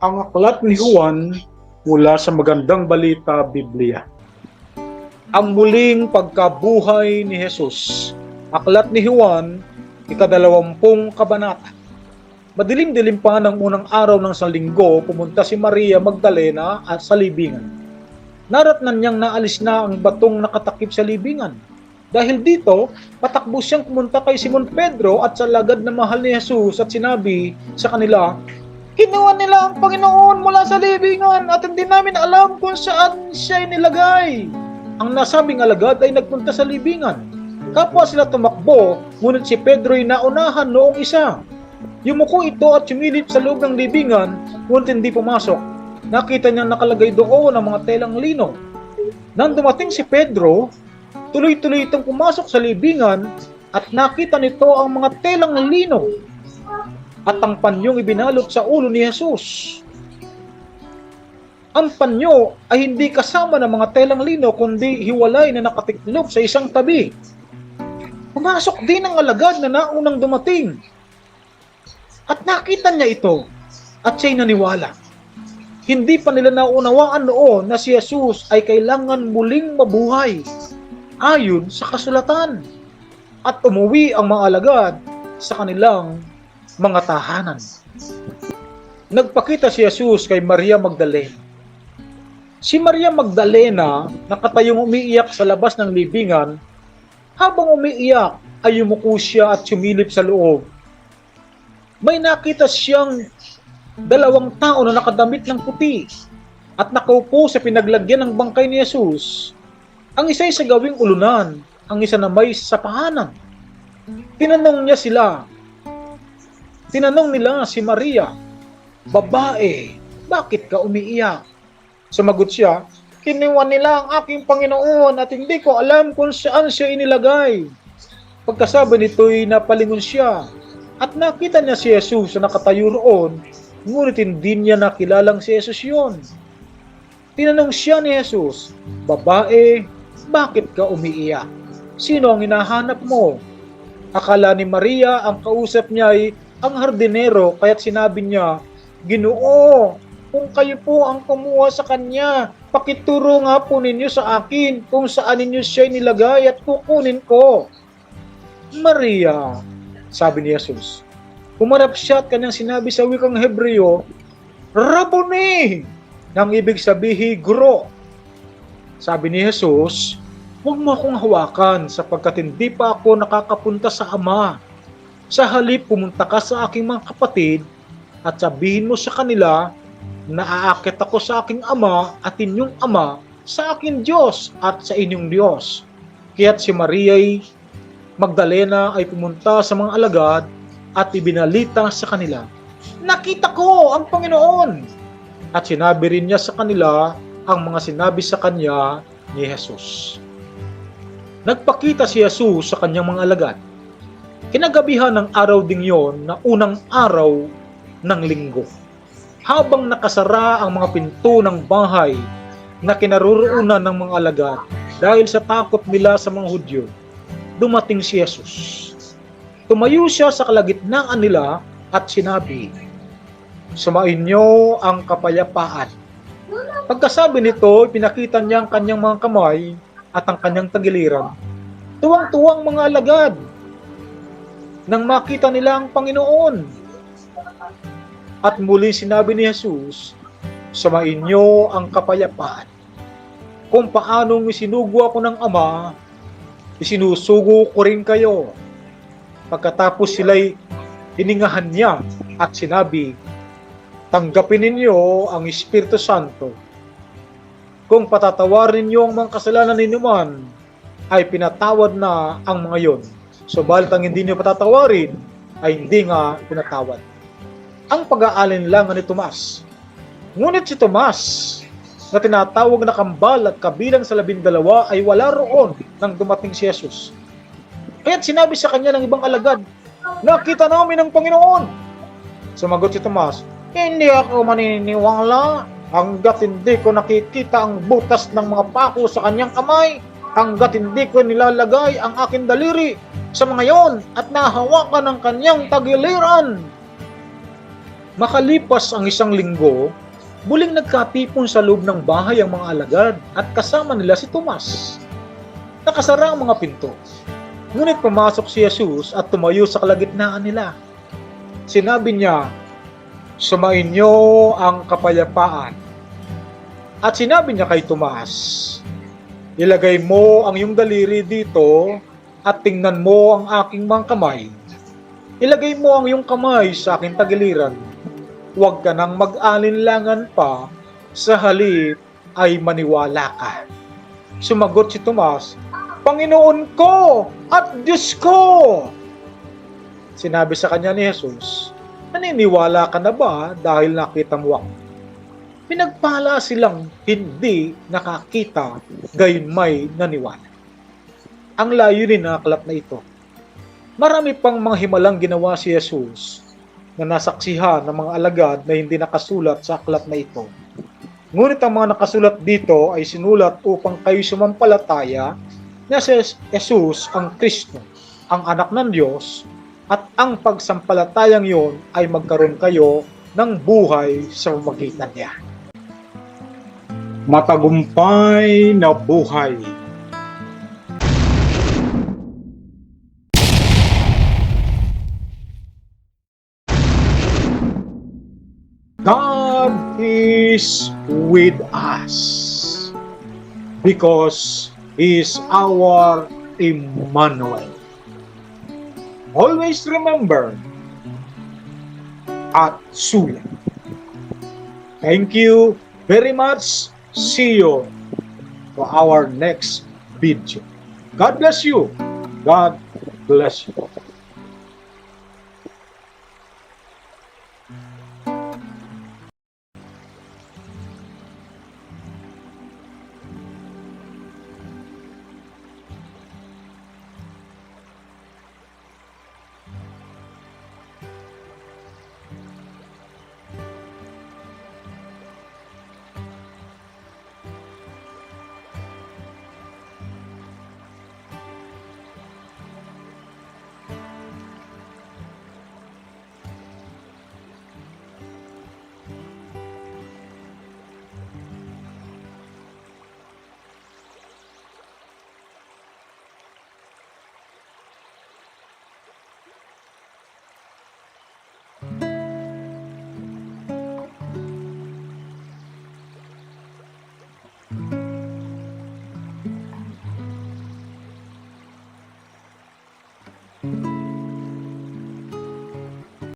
ang aklat ni Juan mula sa Magandang Balita Biblia. Ang muling pagkabuhay ni Jesus. Aklat ni Juan, ikadalawampung kabanata. Madilim-dilim pa ng unang araw ng salinggo, pumunta si Maria Magdalena at sa libingan. Naratnan niyang naalis na ang batong nakatakip sa libingan. Dahil dito, patakbo siyang pumunta kay Simon Pedro at sa lagad na mahal ni Jesus at sinabi sa kanila, Kinuha nila ang Panginoon mula sa libingan at hindi namin alam kung saan siya nilagay. Ang nasabing alagad ay nagpunta sa libingan. Kapwa sila tumakbo, ngunit si Pedro ay naunahan noong isa. Yumuko ito at sumilip sa loob ng libingan, ngunit hindi pumasok. Nakita niyang nakalagay doon ang mga telang lino. Nang dumating si Pedro, tuloy-tuloy itong pumasok sa libingan at nakita nito ang mga telang lino at ang panyong ibinalot sa ulo ni Jesus. Ang panyo ay hindi kasama ng mga telang lino kundi hiwalay na nakatiklop sa isang tabi. Pumasok din ang alagad na naunang dumating. At nakita niya ito at siya'y naniwala. Hindi pa nila naunawaan noon na si Jesus ay kailangan muling mabuhay ayon sa kasulatan. At umuwi ang mga alagad sa kanilang mga tahanan. Nagpakita si Jesus kay Maria Magdalena. Si Maria Magdalena nakatayong umiiyak sa labas ng libingan. Habang umiiyak ay yumuko siya at sumilip sa loob. May nakita siyang dalawang tao na nakadamit ng puti at nakaupo sa pinaglagyan ng bangkay ni Jesus. Ang isa ay sa gawing ulunan, ang isa na may sa pahanan. Tinanong niya sila, Tinanong nila si Maria, Babae, bakit ka umiiyak? Sumagot siya, Kinuha nila ang aking Panginoon at hindi ko alam kung saan siya inilagay. Pagkasabi nito'y napalingon siya at nakita niya si Jesus na nakatayo roon, ngunit hindi niya nakilalang si Jesus yon. Tinanong siya ni Jesus, Babae, bakit ka umiiyak? Sino ang hinahanap mo? Akala ni Maria ang kausap niya ay ang hardinero kaya't sinabi niya, Ginoo, kung kayo po ang kumuha sa kanya, pakituro nga po ninyo sa akin kung saan ninyo siya nilagay at kukunin ko. Maria, sabi ni Jesus. Pumarap siya at kanyang sinabi sa wikang Hebreo, Rabboni! Nang ibig sabihin, guro. Sabi ni Jesus, Huwag mo akong hawakan sapagkat hindi pa ako nakakapunta sa Ama. Sa halip pumunta ka sa aking mga kapatid at sabihin mo sa kanila na aakit ako sa aking ama at inyong ama sa aking Diyos at sa inyong Diyos. Kaya't si Maria'y Magdalena ay pumunta sa mga alagad at ibinalita sa kanila, Nakita ko ang Panginoon! At sinabi rin niya sa kanila ang mga sinabi sa kanya ni Jesus. Nagpakita si Jesus sa kanyang mga alagad. Kinagabihan ng araw ding yon na unang araw ng linggo. Habang nakasara ang mga pinto ng bahay na kinaroroonan ng mga alagad dahil sa takot nila sa mga Hudyo, dumating si Jesus. Tumayo siya sa kalagitnaan nila at sinabi, Sumain niyo ang kapayapaan. Pagkasabi nito, pinakita niya ang kanyang mga kamay at ang kanyang tagiliran. Tuwang-tuwang mga alagad nang makita nila ang Panginoon. At muli sinabi ni Jesus, Samain niyo ang kapayapaan. Kung paanong isinugo ako ng Ama, isinusugo ko rin kayo. Pagkatapos sila'y hiningahan niya at sinabi, Tanggapin ninyo ang Espiritu Santo. Kung patatawarin niyo ang mga kasalanan ninyo man, ay pinatawad na ang mga yon. Subalit ang hindi niyo patatawarin, ay hindi nga pinatawad. Ang pag-aalinlangan ni Tomas. Ngunit si Tomas, na tinatawag na kambal at kabilang sa labindalawa ay wala roon nang dumating si Jesus. Kaya't sinabi sa kanya ng ibang alagad, Nakita namin ang Panginoon. Sumagot si Tomas, Hindi ako maniniwala hanggat hindi ko nakikita ang butas ng mga pako sa kanyang kamay, hanggat hindi ko nilalagay ang aking daliri sa mga yon at nahawakan ng kanyang tagiliran. Makalipas ang isang linggo, muling nagkatipon sa loob ng bahay ang mga alagad at kasama nila si Tomas. Nakasara ang mga pinto. Ngunit pumasok si Jesus at tumayo sa kalagitnaan nila. Sinabi niya, Sumain niyo ang kapayapaan. At sinabi niya kay Tomas, Ilagay mo ang iyong daliri dito at tingnan mo ang aking mga kamay. Ilagay mo ang iyong kamay sa aking tagiliran. Huwag ka nang mag-alinlangan pa, sa halip ay maniwala ka. Sumagot si Tomas, Panginoon ko at Diyos ko! Sinabi sa kanya ni Jesus, Naniniwala ka na ba dahil nakita mo ako? Pinagpala silang hindi nakakita, gayon may naniwala. Ang layunin ng aklat na ito. Marami pang mga himalang ginawa si Jesus na nasaksihan ng mga alagad na hindi nakasulat sa aklat na ito. Ngunit ang mga nakasulat dito ay sinulat upang kayo sumampalataya na si Jesus ang Kristo, ang anak ng Diyos, at ang pagsampalatayang yon ay magkaroon kayo ng buhay sa pamagitan niya. Matagumpay na buhay. God is with us because He is our Emmanuel. Always remember at Sula. Thank you very much. See you for our next video. God bless you. God bless you.